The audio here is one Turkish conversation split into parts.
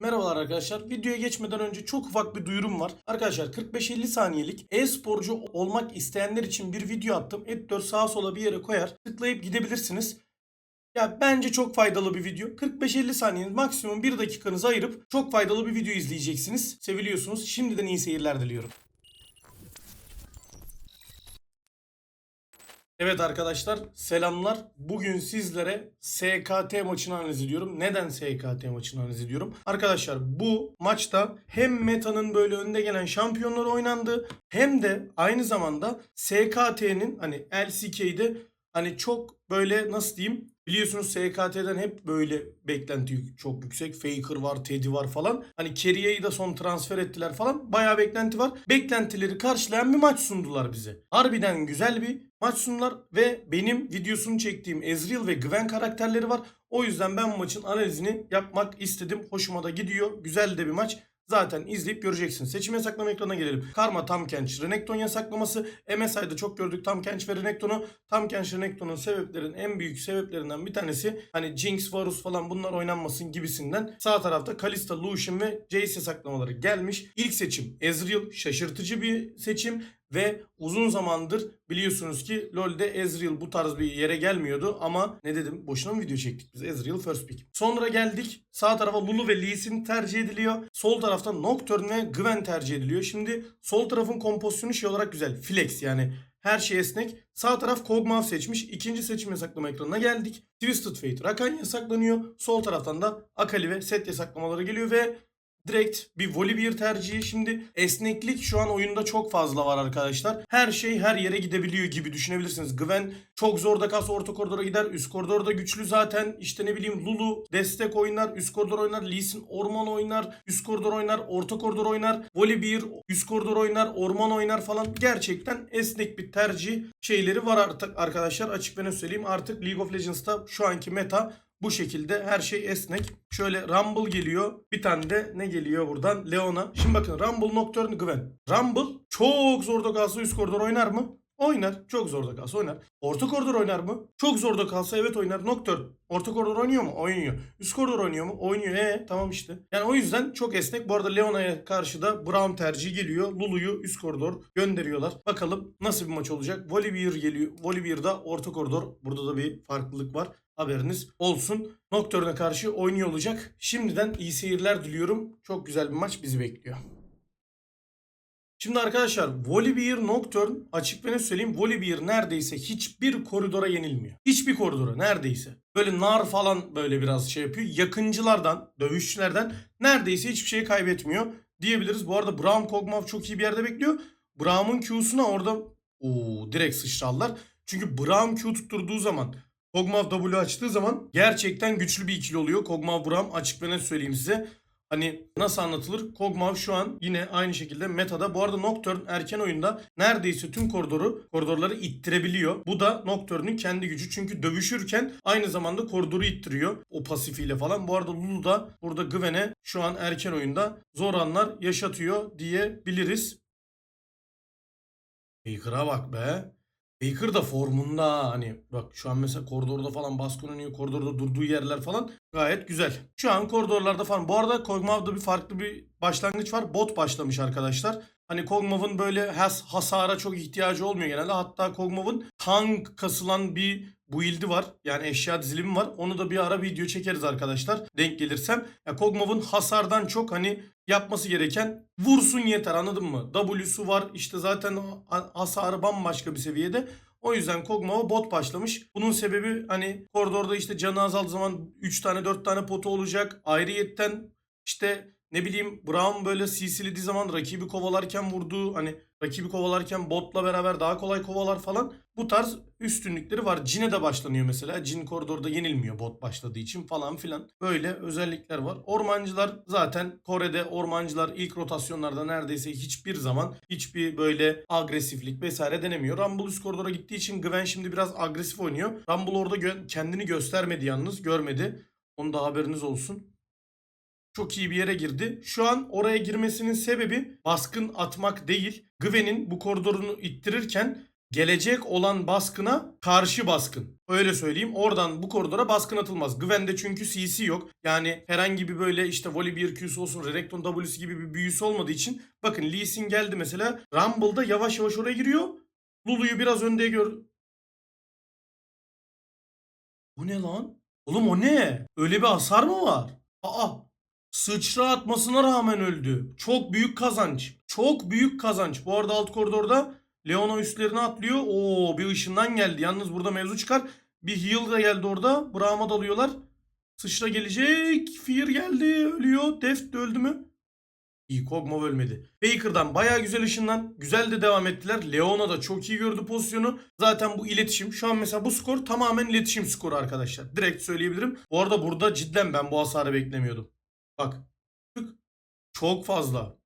Merhabalar arkadaşlar. Videoya geçmeden önce çok ufak bir duyurum var. Arkadaşlar 45-50 saniyelik e-sporcu olmak isteyenler için bir video attım. Editör sağa sola bir yere koyar. Tıklayıp gidebilirsiniz. Ya bence çok faydalı bir video. 45-50 saniyeniz maksimum 1 dakikanızı ayırıp çok faydalı bir video izleyeceksiniz. Seviliyorsunuz. Şimdiden iyi seyirler diliyorum. Evet arkadaşlar selamlar. Bugün sizlere SKT maçını analiz ediyorum. Neden SKT maçını analiz ediyorum? Arkadaşlar bu maçta hem metanın böyle önde gelen şampiyonlar oynandı hem de aynı zamanda SKT'nin hani LCK'de hani çok böyle nasıl diyeyim Biliyorsunuz SKT'den hep böyle beklenti çok yüksek. Faker var, Teddy var falan. Hani Kerry'yi da son transfer ettiler falan. Bayağı beklenti var. Beklentileri karşılayan bir maç sundular bize. Harbiden güzel bir maç sundular ve benim videosunu çektiğim Ezreal ve Gwen karakterleri var. O yüzden ben bu maçın analizini yapmak istedim. Hoşuma da gidiyor. Güzel de bir maç. Zaten izleyip göreceksiniz. Seçim yasaklama ekranına gelelim. Karma, Tam Kench, Renekton yasaklaması. MSI'da çok gördük Tam Kench ve Renekton'u. Tam Kench, Renekton'un sebeplerin en büyük sebeplerinden bir tanesi hani Jinx, Varus falan bunlar oynanmasın gibisinden. Sağ tarafta Kalista, Lucian ve Jace yasaklamaları gelmiş. İlk seçim Ezreal şaşırtıcı bir seçim ve uzun zamandır biliyorsunuz ki LoL'de Ezreal bu tarz bir yere gelmiyordu ama ne dedim boşuna mı video çektik biz Ezreal first pick. Sonra geldik sağ tarafa Lulu ve Lee Sin tercih ediliyor. Sol tarafta Nocturne ve Gwen tercih ediliyor. Şimdi sol tarafın kompozisyonu şey olarak güzel. Flex yani her şey esnek. Sağ taraf Kog'Maw seçmiş. İkinci seçim yasaklama ekranına geldik. Twisted Fate Rakan yasaklanıyor. Sol taraftan da Akali ve Set yasaklamaları geliyor ve direkt bir Volibear tercihi. Şimdi esneklik şu an oyunda çok fazla var arkadaşlar. Her şey her yere gidebiliyor gibi düşünebilirsiniz. Gwen çok zor da kalsa orta koridora gider. Üst koridorda güçlü zaten. İşte ne bileyim Lulu destek oynar. Üst koridor oynar. Lee Sin orman oynar. Üst koridor oynar. Orta koridor oynar. Volibear üst koridor oynar. Orman oynar falan. Gerçekten esnek bir tercih şeyleri var artık arkadaşlar. Açık ve söyleyeyim. Artık League of Legends'ta şu anki meta bu şekilde her şey esnek. Şöyle Rumble geliyor. Bir tane de ne geliyor buradan? Leona. Şimdi bakın Rumble, Nocturne, Gwen. Rumble çok zorda kalsa üst koridor oynar mı? Oynar. Çok zorda kalsa oynar. Orta koridor oynar mı? Çok zorda kalsa evet oynar. Nocturne. Orta koridor oynuyor mu? Oynuyor. Üst koridor oynuyor mu? Oynuyor. E tamam işte. Yani o yüzden çok esnek. Bu arada Leona'ya karşı da Brown tercihi geliyor. Lulu'yu üst koridor gönderiyorlar. Bakalım nasıl bir maç olacak. Volibear geliyor. Volibear'da orta koridor. Burada da bir farklılık var. Haberiniz olsun. Nocturne'a karşı oynuyor olacak. Şimdiden iyi seyirler diliyorum. Çok güzel bir maç bizi bekliyor. Şimdi arkadaşlar Volibear Nocturne açık ve net söyleyeyim Volibear neredeyse hiçbir koridora yenilmiyor. Hiçbir koridora neredeyse. Böyle nar falan böyle biraz şey yapıyor. Yakıncılardan, dövüşçülerden neredeyse hiçbir şey kaybetmiyor diyebiliriz. Bu arada Braum Kog'Maw çok iyi bir yerde bekliyor. Braum'un Q'suna orada Oo, direkt sıçrallar. Çünkü Braum Q tutturduğu zaman Kog'Maw W açtığı zaman gerçekten güçlü bir ikili oluyor. Kog'Maw Braum açık ve net söyleyeyim size. Hani nasıl anlatılır? Kog'Maw şu an yine aynı şekilde metada. Bu arada Nocturne erken oyunda neredeyse tüm koridoru, koridorları ittirebiliyor. Bu da Nocturne'ün kendi gücü. Çünkü dövüşürken aynı zamanda koridoru ittiriyor. O pasifiyle falan. Bu arada Lulu da burada Gwen'e şu an erken oyunda zor anlar yaşatıyor diyebiliriz. Faker'a bak be. Faker da formunda ha. hani bak şu an mesela koridorda falan baskın oynuyor koridorda durduğu yerler falan gayet güzel. Şu an koridorlarda falan bu arada Kog'Maw'da bir farklı bir başlangıç var bot başlamış arkadaşlar. Hani Kog'Maw'ın böyle has hasara çok ihtiyacı olmuyor genelde hatta Kog'Maw'ın tank kasılan bir build'i var. Yani eşya dizilimi var. Onu da bir ara video çekeriz arkadaşlar. Denk gelirsem. Ya Kog'Maw'ın hasardan çok hani yapması gereken vursun yeter anladın mı? W'su var. işte zaten hasarı bambaşka bir seviyede. O yüzden Kog'Maw'a bot başlamış. Bunun sebebi hani koridorda işte canı azaldığı zaman 3 tane 4 tane potu olacak. Ayrıyetten işte ne bileyim Brown böyle CC'lediği zaman rakibi kovalarken vurduğu hani rakibi kovalarken botla beraber daha kolay kovalar falan. Bu tarz üstünlükleri var. Jin'e de başlanıyor mesela. Jin koridorda yenilmiyor bot başladığı için falan filan. Böyle özellikler var. Ormancılar zaten Kore'de ormancılar ilk rotasyonlarda neredeyse hiçbir zaman hiçbir böyle agresiflik vesaire denemiyor. Rumble üst koridora gittiği için Gwen şimdi biraz agresif oynuyor. Rumble orada gö- kendini göstermedi yalnız. Görmedi. Onun da haberiniz olsun çok iyi bir yere girdi. Şu an oraya girmesinin sebebi baskın atmak değil. Gwen'in bu koridorunu ittirirken gelecek olan baskına karşı baskın. Öyle söyleyeyim. Oradan bu koridora baskın atılmaz. Gwen'de çünkü CC yok. Yani herhangi bir böyle işte Volibear Q'su olsun, Renekton W'su gibi bir büyüsü olmadığı için bakın Lee Sin geldi mesela. Rumble'da yavaş yavaş oraya giriyor. Lulu'yu biraz önde gör. Bu ne lan? Oğlum o ne? Öyle bir hasar mı var? Aa sıçra atmasına rağmen öldü. Çok büyük kazanç. Çok büyük kazanç. Bu arada alt koridorda Leona üstlerine atlıyor. Oo bir ışından geldi. Yalnız burada mevzu çıkar. Bir heal da geldi orada. Braum'a dalıyorlar. Sıçra gelecek. Fear geldi. Ölüyor. Deft de öldü mü? İyi Kog'Maw ölmedi. Faker'dan bayağı güzel ışından. Güzel de devam ettiler. Leona da çok iyi gördü pozisyonu. Zaten bu iletişim. Şu an mesela bu skor tamamen iletişim skoru arkadaşlar. Direkt söyleyebilirim. Bu arada burada cidden ben bu hasarı beklemiyordum. Bak. Çok fazla.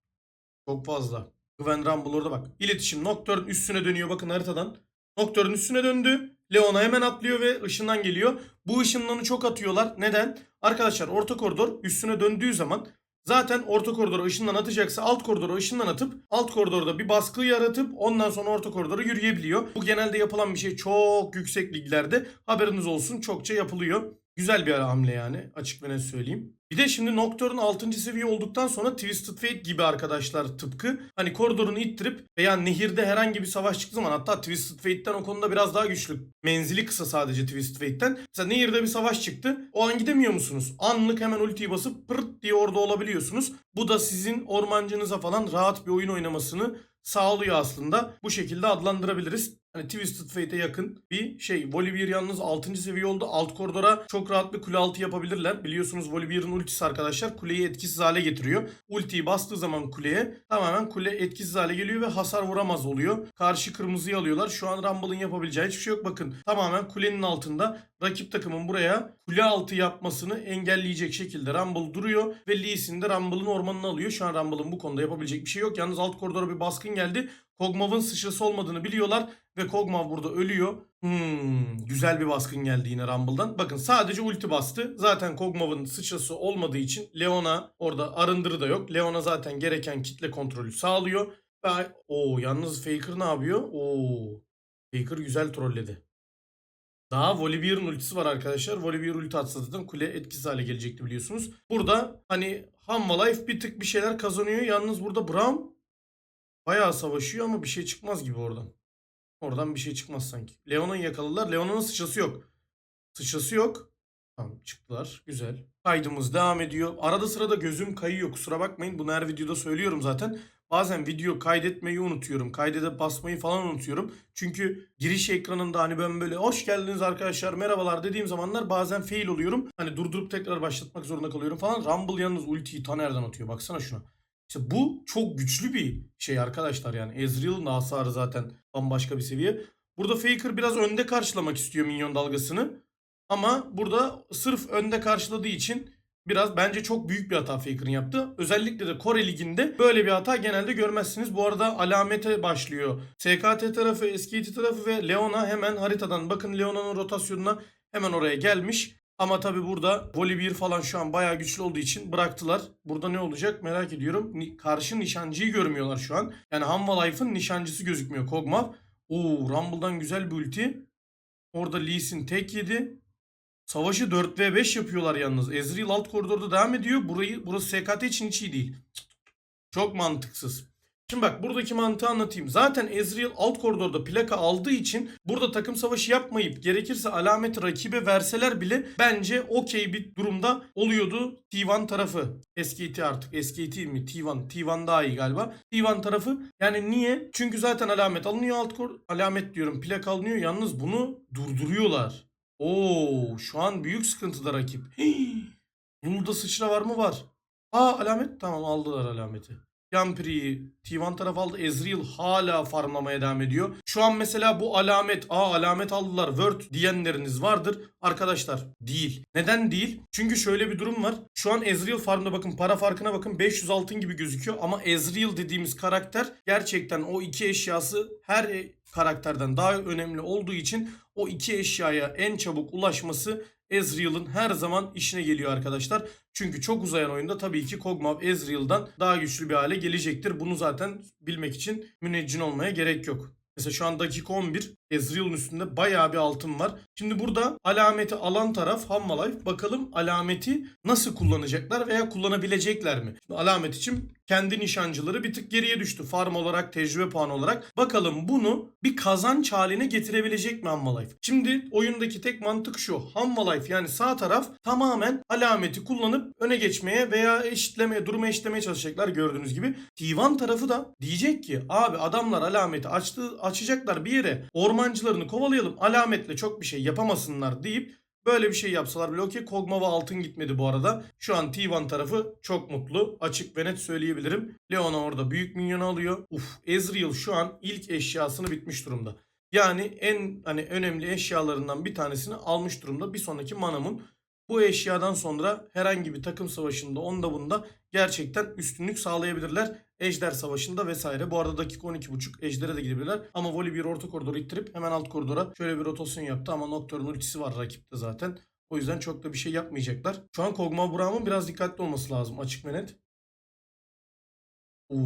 Çok fazla. Gwen Rumble orada bak. İletişim Nocturne üstüne dönüyor bakın haritadan. Nocturne üstüne döndü. Leona hemen atlıyor ve ışından geliyor. Bu ışınlanı çok atıyorlar. Neden? Arkadaşlar orta koridor üstüne döndüğü zaman zaten orta koridora ışından atacaksa alt koridora ışından atıp alt koridorda bir baskı yaratıp ondan sonra orta koridora yürüyebiliyor. Bu genelde yapılan bir şey çok yüksek liglerde. Haberiniz olsun çokça yapılıyor. Güzel bir hamle yani açık ve net söyleyeyim. Bir de şimdi Nocturne 6. seviye olduktan sonra Twisted Fate gibi arkadaşlar tıpkı. Hani koridorunu ittirip veya nehirde herhangi bir savaş çıktığı zaman hatta Twisted Fate'ten o konuda biraz daha güçlü. Menzili kısa sadece Twisted Fate'ten. Mesela nehirde bir savaş çıktı. O an gidemiyor musunuz? Anlık hemen ultiyi basıp pırt diye orada olabiliyorsunuz. Bu da sizin ormancınıza falan rahat bir oyun oynamasını sağlıyor aslında. Bu şekilde adlandırabiliriz. Hani Twisted Fate'e yakın bir şey. Volibear yalnız 6. seviye oldu. Alt koridora çok rahat bir kule altı yapabilirler. Biliyorsunuz Volibear'ın ultisi arkadaşlar kuleyi etkisiz hale getiriyor. Ultiyi bastığı zaman kuleye tamamen kule etkisiz hale geliyor ve hasar vuramaz oluyor. Karşı kırmızıyı alıyorlar. Şu an Rumble'ın yapabileceği hiçbir şey yok. Bakın tamamen kulenin altında rakip takımın buraya kule altı yapmasını engelleyecek şekilde Rumble duruyor ve Lee Sin de Rumble'ın ormanını alıyor. Şu an Rumble'ın bu konuda yapabilecek bir şey yok. Yalnız alt koridora bir baskın geldi. Kog'Maw'ın sıçrası olmadığını biliyorlar ve Kog'Maw burada ölüyor. Hmm, güzel bir baskın geldi yine Rumble'dan. Bakın sadece ulti bastı. Zaten Kog'Maw'ın sıçrası olmadığı için Leona orada arındırı da yok. Leona zaten gereken kitle kontrolü sağlıyor. Ve o yalnız Faker ne yapıyor? Oo. Faker güzel trolledi. Daha Volibear'ın ultisi var arkadaşlar. Volibear ulti atsa zaten kule etkisiz hale gelecekti biliyorsunuz. Burada hani Hanwha bir tık bir şeyler kazanıyor. Yalnız burada Braum bayağı savaşıyor ama bir şey çıkmaz gibi oradan. Oradan bir şey çıkmaz sanki. Leona'yı yakaladılar. Leona'nın sıçrası yok. Sıçrası yok. Tamam çıktılar. Güzel. Kaydımız devam ediyor. Arada sırada gözüm kayıyor. Kusura bakmayın. Bunu her videoda söylüyorum zaten. Bazen video kaydetmeyi unutuyorum. Kaydedip basmayı falan unutuyorum. Çünkü giriş ekranında hani ben böyle hoş geldiniz arkadaşlar merhabalar dediğim zamanlar bazen fail oluyorum. Hani durdurup tekrar başlatmak zorunda kalıyorum falan. Rumble yalnız ultiyi ta nereden atıyor baksana şuna. İşte bu çok güçlü bir şey arkadaşlar yani. Ezreal'ın hasarı zaten bambaşka bir seviye. Burada Faker biraz önde karşılamak istiyor minyon dalgasını. Ama burada sırf önde karşıladığı için biraz bence çok büyük bir hata Faker'ın yaptı. Özellikle de Kore Ligi'nde böyle bir hata genelde görmezsiniz. Bu arada alamete başlıyor. SKT tarafı, SKT tarafı ve Leona hemen haritadan bakın Leona'nın rotasyonuna hemen oraya gelmiş. Ama tabi burada Volibear falan şu an bayağı güçlü olduğu için bıraktılar. Burada ne olacak merak ediyorum. Ni- karşı nişancıyı görmüyorlar şu an. Yani Hanwha Life'ın nişancısı gözükmüyor Kog'Maw. Oo Rumble'dan güzel bir ulti. Orada Lee Sin tek yedi. Savaşı 4v5 yapıyorlar yalnız. Ezreal alt koridorda devam ediyor. Burayı burası SKT için hiç iyi değil. Çok mantıksız. Şimdi bak buradaki mantığı anlatayım. Zaten Ezreal alt koridorda plaka aldığı için burada takım savaşı yapmayıp gerekirse alameti rakibe verseler bile bence okey bir durumda oluyordu T1 tarafı. SKT artık SKT mi T1 T1 daha iyi galiba. T1 tarafı yani niye? Çünkü zaten alamet alınıyor alt kor alamet diyorum plaka alınıyor yalnız bunu durduruyorlar. Oo şu an büyük sıkıntıda rakip. Hii. Yolda sıçra var mı? Var. Aa alamet tamam aldılar alameti. Yampiri'yi T1 taraf aldı. Ezreal hala farmlamaya devam ediyor. Şu an mesela bu alamet, aa alamet aldılar word diyenleriniz vardır. Arkadaşlar değil. Neden değil? Çünkü şöyle bir durum var. Şu an Ezreal farmda bakın para farkına bakın 500 altın gibi gözüküyor. Ama Ezreal dediğimiz karakter gerçekten o iki eşyası her karakterden daha önemli olduğu için o iki eşyaya en çabuk ulaşması Ezreal'ın her zaman işine geliyor arkadaşlar. Çünkü çok uzayan oyunda tabii ki Kog'Maw Ezreal'dan daha güçlü bir hale gelecektir. Bunu zaten bilmek için müneccin olmaya gerek yok. Mesela şu an dakika 11. Ezreal'ın üstünde bayağı bir altın var. Şimdi burada alameti alan taraf Hammalife. Bakalım alameti nasıl kullanacaklar veya kullanabilecekler mi? Şimdi alamet için kendi nişancıları bir tık geriye düştü. Farm olarak, tecrübe puanı olarak. Bakalım bunu bir kazanç haline getirebilecek mi Hammalife? Şimdi oyundaki tek mantık şu. Hammalife yani sağ taraf tamamen alameti kullanıp öne geçmeye veya eşitlemeye, durumu eşitlemeye çalışacaklar gördüğünüz gibi. T1 tarafı da diyecek ki abi adamlar alameti açtı, açacaklar bir yere. Ormancılarını kovalayalım. Alametle çok bir şey yapamasınlar deyip Böyle bir şey yapsalar bile okey. Kog'Maw'a altın gitmedi bu arada. Şu an T1 tarafı çok mutlu. Açık ve net söyleyebilirim. Leona orada büyük minyonu alıyor. Uf Ezreal şu an ilk eşyasını bitmiş durumda. Yani en hani önemli eşyalarından bir tanesini almış durumda. Bir sonraki Manam'ın bu eşyadan sonra herhangi bir takım savaşında onda bunda gerçekten üstünlük sağlayabilirler. Ejder savaşında vesaire. Bu arada dakika 12.5 Ejder'e de gidebilirler. Ama Voli bir orta koridoru ittirip hemen alt koridora şöyle bir rotasyon yaptı. Ama Nocturne ultisi var rakipte zaten. O yüzden çok da bir şey yapmayacaklar. Şu an Kog'Maw Braum'un biraz dikkatli olması lazım açık ve net. Oo,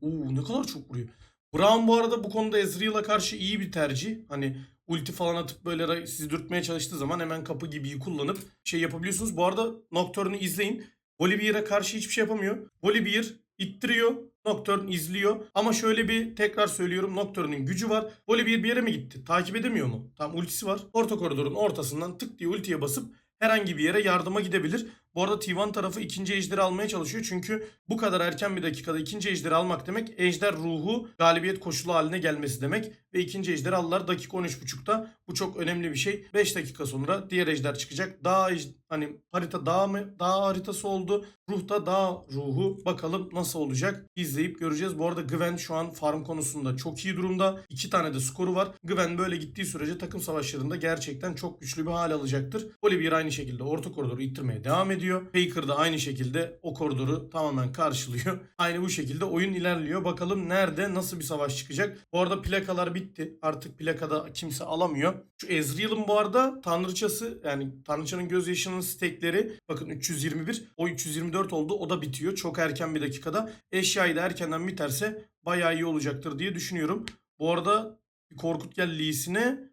oo, ne kadar çok vuruyor. Braum bu arada bu konuda Ezreal'a karşı iyi bir tercih. Hani ulti falan atıp böyle sizi dürtmeye çalıştığı zaman hemen kapı gibiyi kullanıp şey yapabiliyorsunuz. Bu arada Nocturne'u izleyin. Volibear'a karşı hiçbir şey yapamıyor. Volibear ittiriyor. Nocturne izliyor. Ama şöyle bir tekrar söylüyorum. Nocturne'un gücü var. Volibear bir yere mi gitti? Takip edemiyor mu? Tam ultisi var. Orta koridorun ortasından tık diye ultiye basıp herhangi bir yere yardıma gidebilir. Bu arada T1 tarafı ikinci ejderi almaya çalışıyor. Çünkü bu kadar erken bir dakikada ikinci ejderi almak demek ejder ruhu galibiyet koşulu haline gelmesi demek. Ve ikinci ejderi aldılar dakika 13.5'ta. Bu çok önemli bir şey. 5 dakika sonra diğer ejder çıkacak. Daha hani harita dağ mı? Dağ haritası oldu. Ruhta dağ ruhu. Bakalım nasıl olacak? İzleyip göreceğiz. Bu arada Gwen şu an farm konusunda çok iyi durumda. İki tane de skoru var. Gwen böyle gittiği sürece takım savaşlarında gerçekten çok güçlü bir hal alacaktır. Olivier aynı şekilde orta koridoru ittirmeye devam ediyor. Faker da aynı şekilde o koridoru tamamen karşılıyor. Aynı bu şekilde oyun ilerliyor. Bakalım nerede nasıl bir savaş çıkacak. Bu arada plakalar bitti. Artık plakada kimse alamıyor. Şu Ezreal'ın bu arada tanrıçası yani tanrıçanın gözyaşının stekleri bakın 321 o 324 oldu. O da bitiyor. Çok erken bir dakikada. Eşyayı da erkenden biterse bayağı iyi olacaktır diye düşünüyorum. Bu arada Korkut gel Lee'sine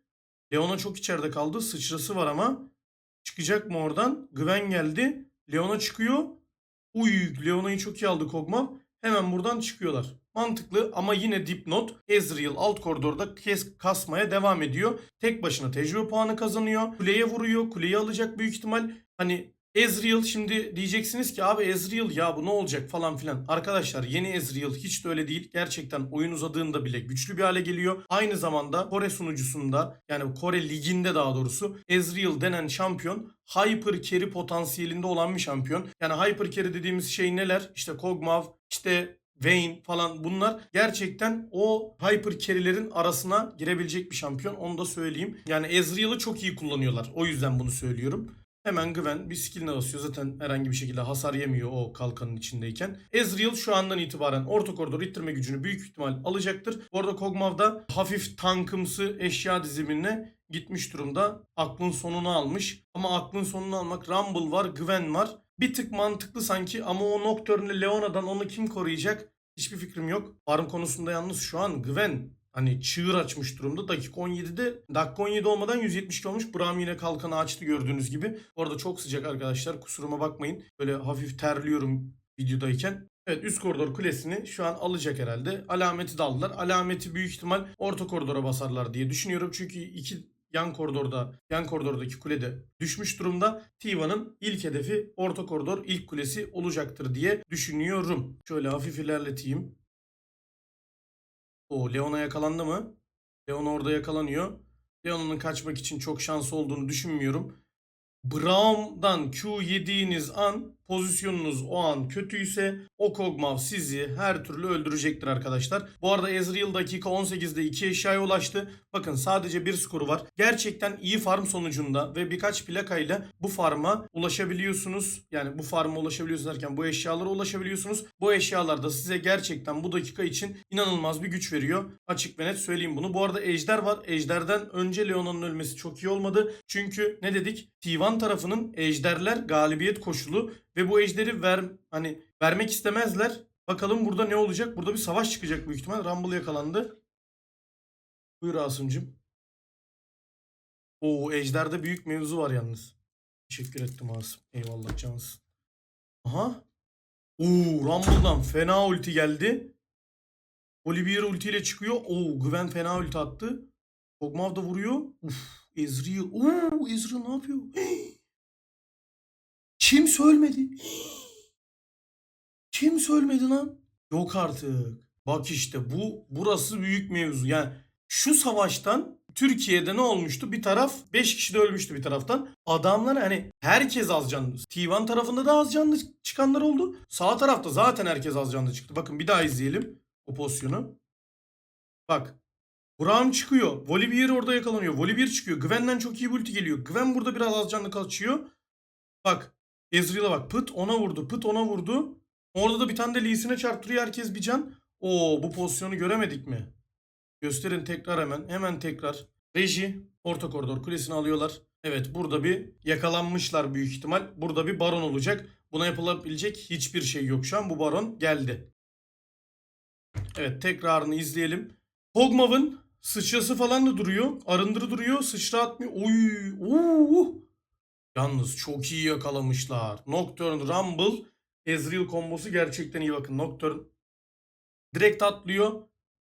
Leona çok içeride kaldı. Sıçrası var ama çıkacak mı oradan? Gwen geldi. Leona çıkıyor. Uy Leona'yı çok iyi aldı Kog'Maw. Hemen buradan çıkıyorlar. Mantıklı ama yine dipnot. Ezreal alt koridorda kes kasmaya devam ediyor. Tek başına tecrübe puanı kazanıyor. Kuleye vuruyor. Kuleyi alacak büyük ihtimal. Hani Ezreal şimdi diyeceksiniz ki abi Ezreal ya bu ne olacak falan filan. Arkadaşlar yeni Ezreal hiç de öyle değil. Gerçekten oyun uzadığında bile güçlü bir hale geliyor. Aynı zamanda Kore sunucusunda yani Kore liginde daha doğrusu Ezreal denen şampiyon hyper carry potansiyelinde olan bir şampiyon. Yani hyper carry dediğimiz şey neler? İşte Kog'Maw, işte Vayne falan bunlar gerçekten o hyper carry'lerin arasına girebilecek bir şampiyon. Onu da söyleyeyim. Yani Ezreal'ı çok iyi kullanıyorlar. O yüzden bunu söylüyorum. Hemen Gwen bir skill'ine basıyor. Zaten herhangi bir şekilde hasar yemiyor o kalkanın içindeyken. Ezreal şu andan itibaren orta koridoru ittirme gücünü büyük ihtimal alacaktır. Bu arada Kog'Maw da hafif tankımsı eşya dizilimine gitmiş durumda. Aklın sonunu almış. Ama aklın sonunu almak Rumble var, Gwen var. Bir tık mantıklı sanki ama o Nocturne Leona'dan onu kim koruyacak? Hiçbir fikrim yok. Farm konusunda yalnız şu an Gwen hani çığır açmış durumda. Dakika 17'de dakika 17 olmadan 172 olmuş. Braum yine kalkanı açtı gördüğünüz gibi. Bu arada çok sıcak arkadaşlar. Kusuruma bakmayın. Böyle hafif terliyorum videodayken. Evet üst koridor kulesini şu an alacak herhalde. Alameti de aldılar. Alameti büyük ihtimal orta koridora basarlar diye düşünüyorum. Çünkü iki yan koridorda, yan koridordaki kulede düşmüş durumda. Tiva'nın ilk hedefi orta koridor ilk kulesi olacaktır diye düşünüyorum. Şöyle hafif ilerleteyim. O Leona yakalandı mı? Leona orada yakalanıyor. Leona'nın kaçmak için çok şansı olduğunu düşünmüyorum. Braum'dan Q yediğiniz an pozisyonunuz o an kötüyse o Kog'Maw sizi her türlü öldürecektir arkadaşlar. Bu arada Ezreal dakika 18'de 2 eşyaya ulaştı. Bakın sadece bir skoru var. Gerçekten iyi farm sonucunda ve birkaç plakayla bu farma ulaşabiliyorsunuz. Yani bu farma ulaşabiliyorsunuz derken bu eşyalara ulaşabiliyorsunuz. Bu eşyalar da size gerçekten bu dakika için inanılmaz bir güç veriyor. Açık ve net söyleyeyim bunu. Bu arada Ejder var. Ejder'den önce Leona'nın ölmesi çok iyi olmadı. Çünkü ne dedik? T1 tarafının Ejderler galibiyet koşulu ve bu ejderi ver hani vermek istemezler. Bakalım burada ne olacak? Burada bir savaş çıkacak büyük ihtimal. Rumble yakalandı. Buyur Asım'cım. Oo Ejder'de büyük mevzu var yalnız. Teşekkür ettim Asım. Eyvallah cansın. Aha. Oo Rumble'dan fena ulti geldi. Olivier ultiyle çıkıyor. Oo Gwen fena ulti attı. Kog'Maw da vuruyor. Uf Ezreal. Oo Ezreal ne yapıyor? Kim ölmedi? Kim ölmedi lan? Yok artık. Bak işte bu burası büyük mevzu. Yani şu savaştan Türkiye'de ne olmuştu? Bir taraf 5 kişi de ölmüştü bir taraftan. Adamlar hani herkes az canlı. T1 tarafında da az canlı çıkanlar oldu. Sağ tarafta zaten herkes az canlı çıktı. Bakın bir daha izleyelim o pozisyonu. Bak. Brown çıkıyor. Volibear orada yakalanıyor. Volibear çıkıyor. Gwen'den çok iyi bir ulti geliyor. Gwen burada biraz az canlı kaçıyor. Bak. Ezreal'a bak. Pıt ona vurdu. Pıt ona vurdu. Orada da bir tane de Lee'sine çarptırıyor herkes bir can. Oo bu pozisyonu göremedik mi? Gösterin tekrar hemen. Hemen tekrar. Reji orta koridor kulesini alıyorlar. Evet burada bir yakalanmışlar büyük ihtimal. Burada bir baron olacak. Buna yapılabilecek hiçbir şey yok şu an. Bu baron geldi. Evet tekrarını izleyelim. Kog'Maw'ın sıçrası falan da duruyor. Arındırı duruyor. Sıçra atmıyor. Oy. Oo. Yalnız çok iyi yakalamışlar. Nocturne Rumble Ezreal kombosu gerçekten iyi bakın. Nocturne direkt atlıyor.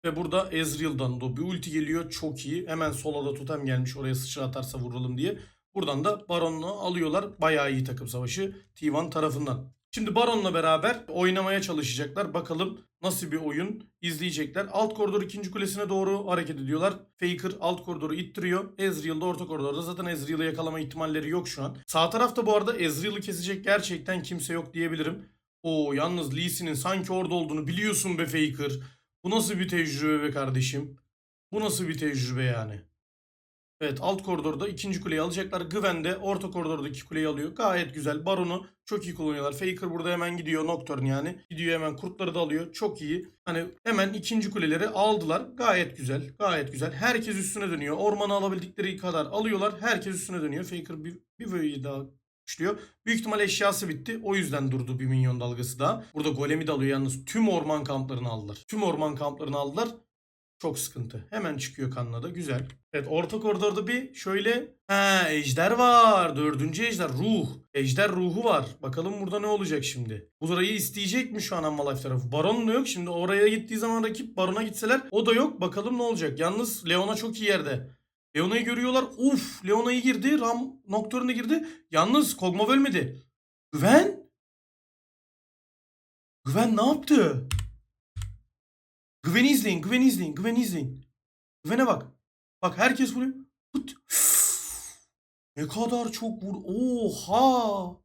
Ve burada Ezreal'dan da bir ulti geliyor. Çok iyi. Hemen sola da totem gelmiş. Oraya sıçra atarsa vuralım diye. Buradan da Baron'u alıyorlar. Bayağı iyi takım savaşı T1 tarafından. Şimdi Baron'la beraber oynamaya çalışacaklar. Bakalım nasıl bir oyun izleyecekler. Alt koridor ikinci kulesine doğru hareket ediyorlar. Faker alt koridoru ittiriyor. Ezreal da orta koridorda. Zaten Ezreal'ı yakalama ihtimalleri yok şu an. Sağ tarafta bu arada Ezreal'ı kesecek gerçekten kimse yok diyebilirim. Oo yalnız Lee Sin'in sanki orada olduğunu biliyorsun be Faker. Bu nasıl bir tecrübe be kardeşim? Bu nasıl bir tecrübe yani? Evet alt koridorda ikinci kuleyi alacaklar. Gwen de orta koridorda iki kuleyi alıyor. Gayet güzel. Baron'u çok iyi kullanıyorlar. Faker burada hemen gidiyor. Nocturne yani. Gidiyor hemen kurtları da alıyor. Çok iyi. Hani hemen ikinci kuleleri aldılar. Gayet güzel. Gayet güzel. Herkes üstüne dönüyor. Ormanı alabildikleri kadar alıyorlar. Herkes üstüne dönüyor. Faker bir, bir böyle daha güçlüyor. Büyük ihtimal eşyası bitti. O yüzden durdu bir minyon dalgası daha. Burada golemi de alıyor yalnız. Tüm orman kamplarını aldılar. Tüm orman kamplarını aldılar. Çok sıkıntı. Hemen çıkıyor kanına da. Güzel. Evet orta koridorda bir şöyle. Ha ejder var. Dördüncü ejder. Ruh. Ejder ruhu var. Bakalım burada ne olacak şimdi. Burayı isteyecek mi şu an Amma tarafı? Baron da yok. Şimdi oraya gittiği zaman rakip Baron'a gitseler o da yok. Bakalım ne olacak. Yalnız Leona çok iyi yerde. Leona'yı görüyorlar. Uf Leona'yı girdi. Ram Nocturne'ı girdi. Yalnız Kog'Maw ölmedi. Gwen? Gwen ne yaptı? Gwen'i izleyin. Gwen'i izleyin. Gwen'i izleyin. Gwen'e bak. Bak herkes vuruyor. Hıt. Ne kadar çok vur. Oha.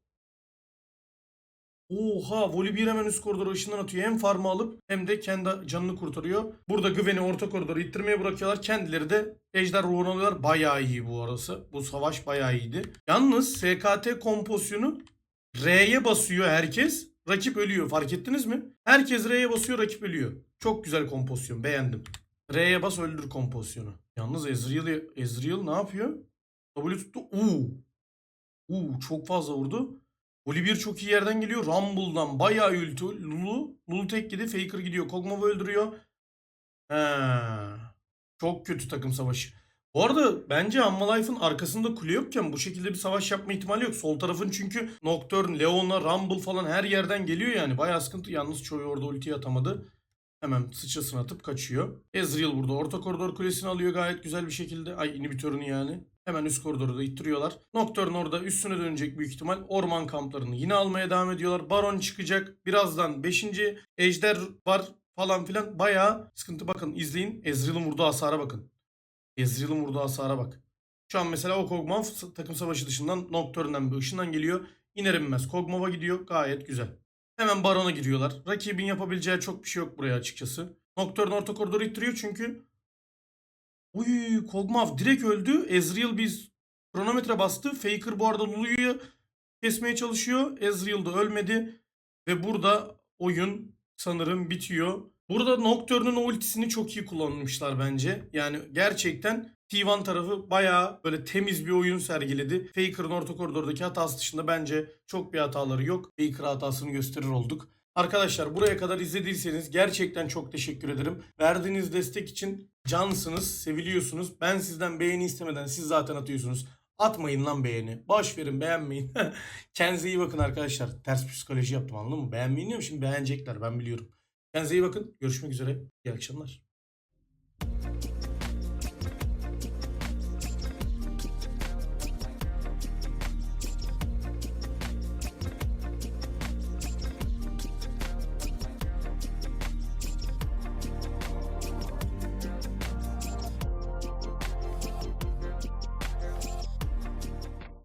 Oha. Volibear hemen üst koridora ışından atıyor. Hem farmı alıp hem de kendi canını kurtarıyor. Burada Gwen'i orta koridora ittirmeye bırakıyorlar. Kendileri de ejder ruhunu alıyorlar. Bayağı iyi bu arası. Bu savaş bayağı iyiydi. Yalnız SKT kompozisyonu R'ye basıyor herkes. Rakip ölüyor. Fark ettiniz mi? Herkes R'ye basıyor rakip ölüyor. Çok güzel kompozisyon. Beğendim. R'ye bas öldür kompozisyonu. Yalnız Ezreal, Ezreal ne yapıyor? W tuttu. Uuu. Uuu çok fazla vurdu. Olivier çok iyi yerden geliyor. Rumble'dan bayağı ulti. Lulu. Lulu tek gidi. Faker gidiyor. Kog'Maw'ı öldürüyor. He. Çok kötü takım savaşı. Bu arada bence Ammalife'ın arkasında kule yokken bu şekilde bir savaş yapma ihtimali yok. Sol tarafın çünkü Nocturne, Leona, Rumble falan her yerden geliyor yani. Bayağı sıkıntı. Yalnız Choi orada ultiyi atamadı. Hemen sıçrasını atıp kaçıyor. Ezreal burada orta koridor kulesini alıyor gayet güzel bir şekilde. Ay inhibitörünü yani. Hemen üst koridoru da ittiriyorlar. Nocturne orada üstüne dönecek büyük ihtimal. Orman kamplarını yine almaya devam ediyorlar. Baron çıkacak. Birazdan 5. Ejder var falan filan. Bayağı sıkıntı. Bakın izleyin. Ezreal'ın vurduğu hasara bakın. Ezreal'ın vurduğu hasara bak. Şu an mesela o Kog'Maw takım savaşı dışından Nocturne'den bir ışından geliyor. İner inmez Kog'Maw'a gidiyor. Gayet güzel. Hemen Baron'a giriyorlar. Rakibin yapabileceği çok bir şey yok buraya açıkçası. Nocturne orta koridoru ittiriyor çünkü. Uy Kog'Maw direkt öldü. Ezreal biz kronometre bastı. Faker bu arada Lulu'yu kesmeye çalışıyor. Ezreal da ölmedi. Ve burada oyun sanırım bitiyor. Burada Nocturne'un ultisini çok iyi kullanmışlar bence. Yani gerçekten T1 tarafı bayağı böyle temiz bir oyun sergiledi. Faker'ın orta koridordaki hatası dışında bence çok bir hataları yok. Faker hatasını gösterir olduk. Arkadaşlar buraya kadar izlediyseniz gerçekten çok teşekkür ederim. Verdiğiniz destek için cansınız, seviliyorsunuz. Ben sizden beğeni istemeden siz zaten atıyorsunuz. Atmayın lan beğeni. Boş verin beğenmeyin. Kendinize iyi bakın arkadaşlar. Ters psikoloji yaptım anladın mı? Beğenmeyin diyorum şimdi beğenecekler ben biliyorum. Kendinize iyi bakın. Görüşmek üzere. İyi akşamlar.